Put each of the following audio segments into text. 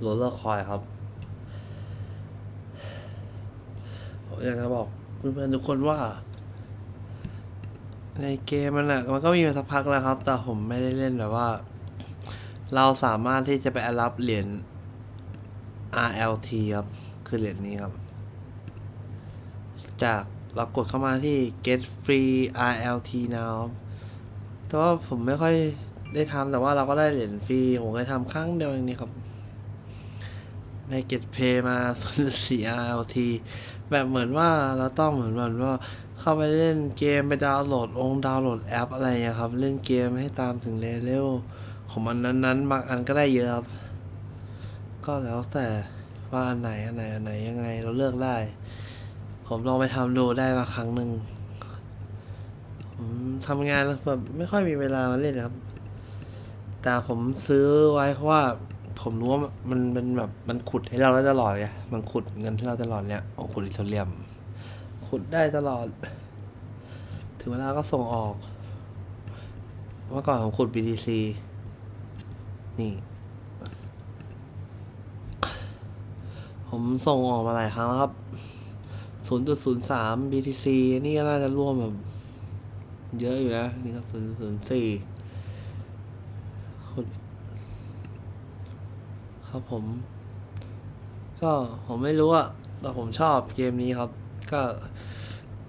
โรลเลอร์คอยครับผมอยากจะบอกเพื่อนๆทุกคนว่า ในเกมมันอะมันก็มีมาสักพักแล้วครับ แต่ผมไม่ได้เล่นแบบว่า เราสามารถที่จะไปรับเหรียญ RLT ครับ คือเหรียญนี้ครับ จากเรากดเข้ามาที่ get free RLT now แต่ว่าผมไม่ค่อยได้ทำแต่ว่าเราก็ได้เหรียญฟรี ผมเคยทำครั้งเดียวเองนี่ครับ ใน get pay มา04 RLT แบบเหมือนว่าเราต้องเหมือนเหมือนว่าเข้าไปเล่นเกมไปดาวน์โหลดองดาวน์โหลดแอปอะไรอย่างเงี้ยครับ เล่นเกมให้ตามถึงเลเวลของมันนั้นๆบางอันก็ได้เยอะครับ ก็แล้วแต่ว่าอันไหนอันไหนอันไหนยังไงเราเลือกได้ ผมลองไปทำดูได้มาครั้งหนึ่งผมทำงานแบบไม่ค่อยมีเวลามาเล่นครับ แต่ผมซื้อไว้เพราะว่า ผมรู้ว่ามันเป็นแบบมันขุดให้เราได้ตลอดไงมันขุดเงินให้เราตลอดเนี่ยโอ้ขุดอิโทเรียม ขุดได้ตลอด ถึงเวลาก็ส่งออก เมื่อก่อนผมขุด BTC นี่ ผมส่งออกมาหลายครั้งแล้วครับ 0.03 BTC นี่ก็น่าจะร่วมแบบ เยอะอยู่นะ นี่ก็0.04ขุด ครับผม ก็ผมไม่รู้อะแต่ผมชอบเกมนี้ครับ ก็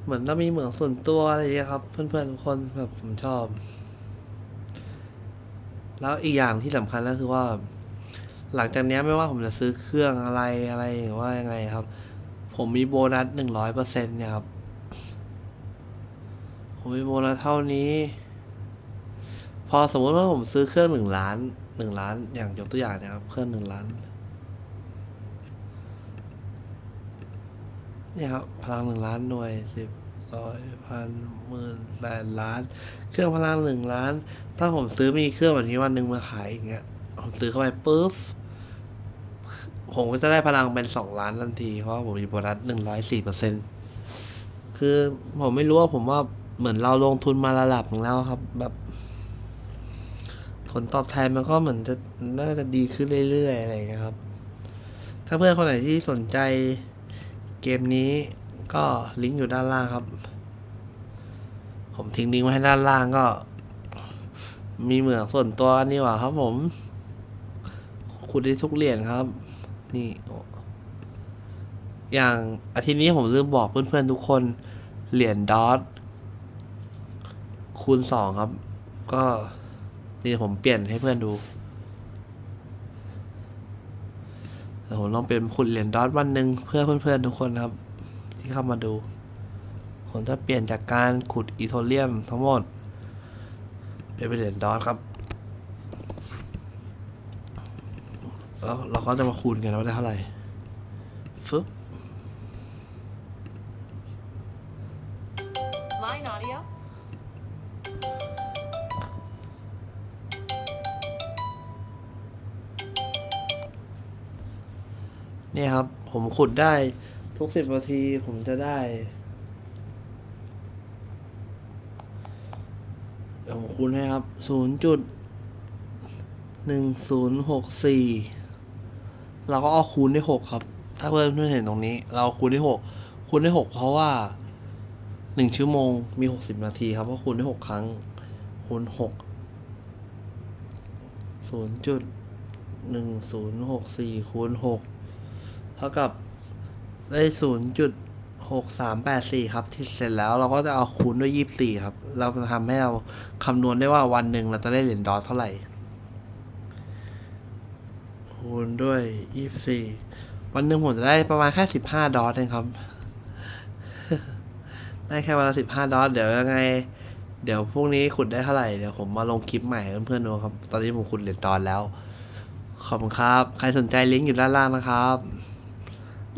เหมือนถ้ามีเหมืองส่วนตัวอะไรอย่างเงี้ยครับ เพื่อนๆทุกคนแบบผมชอบ แล้วอีกอย่างที่สำคัญก็คือว่า หลังจากนี้ไม่ว่าผมจะซื้อเครื่องอะไรอะไรหรือว่ายังไงครับ ผมมีโบนัสหนึ่งร้อยเปอร์เซ็นต์เนี่ยครับ ผมมีโบนัสเท่านี้ พอสมมติว่าผมซื้อเครื่องหนึ่งล้าน หนึ่งล้านอย่างยกตัวอย่างนะครับเครื่องหนึ่งล้านเนี่ยครับพลังหนึ่งล้านหน่วยสิบร้อยพันหมื่นแสนล้าน เครื่องพลังหนึ่งล้าน ถ้าผมซื้อมีเครื่องแบบนี้วันหนึ่งมาขายอย่างเงี้ยผมซื้อเข้าไปปุ๊บผมก็จะได้พลังเป็นสองล้านทันที เพราะผมมีโบนัสหนึ่งร้อยสี่เปอร์เซ็นคือผมไม่รู้ว่าผมว่าเหมือนเราลงทุนมาระดับหนึ่งแล้วครับ แบบ ลตอบแทนมันก็เหมือนจะน่าจะดีขึ้นเรื่อยๆอะไรอย่างเงี้ยครับ ถ้าเพื่อนคนไหนที่สนใจเกมนี้ก็ลิงก์อยู่ด้านล่างครับ ผมทิ้งลิงก์ไว้ให้ด้านล่างก็ มีเหมืองส่วนตัวนี่หว่าครับผมขุดได้ทุกเหรียญครับ นี่โอ้อย่างอาทิตย์นี้ผมลืมบอกเพื่อนๆทุกคน เหรียญดอทคูณสองครับ ก็ นี่ผมเปลี่ยนให้เพื่อนดูเดี๋ยวผมลองเป็นขุดเหรียญดอทวันหนึ่งเพื่อเพื่อนๆทุกคนครับ ที่เข้ามาดู ผมจะเปลี่ยนจากการขุดอีโทเรียมทั้งหมด เป็นเหรียญดอทครับแล้วเราก็จะมาคูณกันว่าได้เท่าไหร่ฟึบ เนี่ยครับ ผมขุดได้ทุกสิบนาทีผมจะได้เดี๋ยวผมคูณให้ครับศูนย์จุดหนึ่งศูนย์หกสี่เราก็เอาคูณได้หกครับ ถ้าเพื่อนเพื่อนเห็นตรงนี้ เราคูณได้หกคูณได้หกเพราะว่าหนึ่งชั่วโมงมีหกสิบนาทีครับก็คูณได้หกครั้ง คูณหกศูนย์จุดหนึ่งศูนย์หกสี่คูณหก เท่ากับได้ศูนย์จุดหกสามแปดสี่ครับ ที่เสร็จแล้วเราก็จะเอาคูณด้วยยี่สิบสี่ครับ เราจะทำให้เราคำนวณได้ว่าวันหนึ่งเราจะได้เหรียญดอลเท่าไหร่ คูณด้วยยี่สิบสี่วันหนึ่งผมจะได้ประมาณแค่สิบห้าดอลเองครับ ได้แค่วันละสิบห้าดอลเดี๋ยวยังไง เดี๋ยวพรุ่งนี้ขุดได้เท่าไหร่ เดี๋ยวผมมาลงคลิปใหม่เพื่อนๆดูครับ ตอนนี้ผมขุดเหรียญดอลแล้ว ขอบคุณครับ ใครสนใจลิงก์อยู่ด้านล่างนะครับ